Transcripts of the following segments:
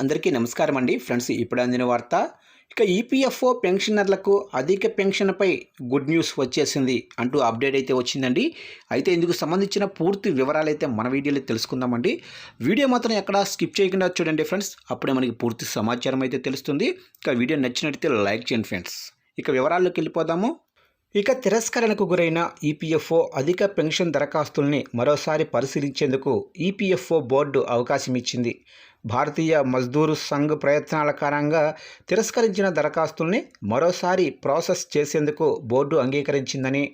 అందరికీ నమస్కారం అండి. ఫ్రెండ్స్ ఇప్పుడు అందిన వార్త. ఇక ఈపీఎఫ్ఓ పెన్షనర్లకు అధిక పెన్షన్పై గుడ్ న్యూస్ వచ్చేసింది అంటూ అప్డేట్ అయితే వచ్చిందండి. అయితే ఇందుకు సంబంధించిన పూర్తి వివరాలు అయితే మన వీడియోలో తెలుసుకుందామండి. వీడియో మాత్రం ఎక్కడ స్కిప్ చేయకుండా చూడండి ఫ్రెండ్స్. అప్పుడే మనకి పూర్తి సమాచారం అయితే తెలుస్తుంది. ఇక వీడియో నచ్చినట్టయితే లైక్ చేయండి ఫ్రెండ్స్. ఇక వివరాల్లోకి వెళ్ళిపోదాము. ఇక తిరస్కరణకు గురైన ఈపీఎఫ్ఓ అధిక పెన్షన్ దరఖాస్తుల్ని మరోసారి పరిశీలించేందుకు ఈపీఎఫ్ఓ బోర్డు అవకాశం ఇచ్చింది. భారతీయ మజ్దూరు సంఘ్ ప్రయత్నాల కారణంగా తిరస్కరించిన దరఖాస్తుల్ని మరోసారి ప్రాసెస్ చేసేందుకు బోర్డు అంగీకరించిందని.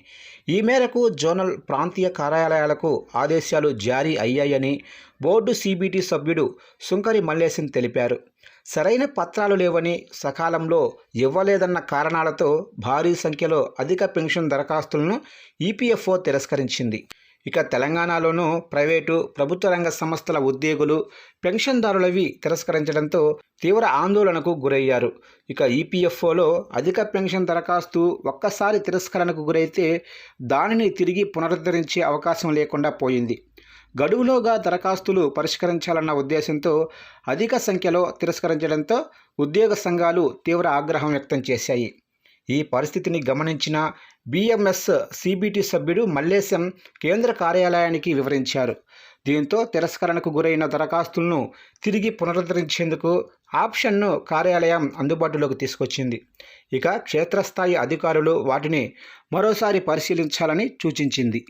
ఈ మేరకు జోనల్ ప్రాంతీయ కార్యాలయాలకు ఆదేశాలు జారీ అయ్యాయని బోర్డు సిబిటి సభ్యుడు సుంకరి మల్లేశన్ తెలిపారు. సరైన పత్రాలు లేవని సకాలంలో ఇవ్వలేదన్న కారణాలతో భారీ సంఖ్యలో అధిక పెన్షన్ దరఖాస్తులను ఈపీఎఫ్ఓ తిరస్కరించింది. ఇక తెలంగాణలోనూ ప్రైవేటు ప్రభుత్వ రంగ సంస్థల ఉద్యోగులు పెన్షన్దారులవి తిరస్కరించడంతో తీవ్ర ఆందోళనకు గురయ్యారు. ఇక ఈపీఎఫ్ఓలో అధిక పెన్షన్ దరఖాస్తు ఒక్కసారి తిరస్కరణకు గురైతే దానిని తిరిగి పునరుద్ధరించే అవకాశం లేకుండా పోయింది. గడువులోగా దరఖాస్తులు పరిష్కరించాలన్న ఉద్దేశంతో అధిక సంఖ్యలో తిరస్కరించడంతో ఉద్యోగ సంఘాలు తీవ్ర ఆగ్రహం వ్యక్తం చేశాయి. ఈ పరిస్థితిని గమనించిన బీఎంఎస్ సిబిటి సభ్యుడు మల్లేశం కేంద్ర కార్యాలయానికి వివరించారు. దీంతో తిరస్కరణకు గురైన దరఖాస్తులను తిరిగి పునరుద్ధరించేందుకు ఆప్షన్ను కార్యాలయం అందుబాటులోకి తీసుకొచ్చింది. ఇక క్షేత్రస్థాయి అధికారులు వాటిని మరోసారి పరిశీలించాలని సూచించింది.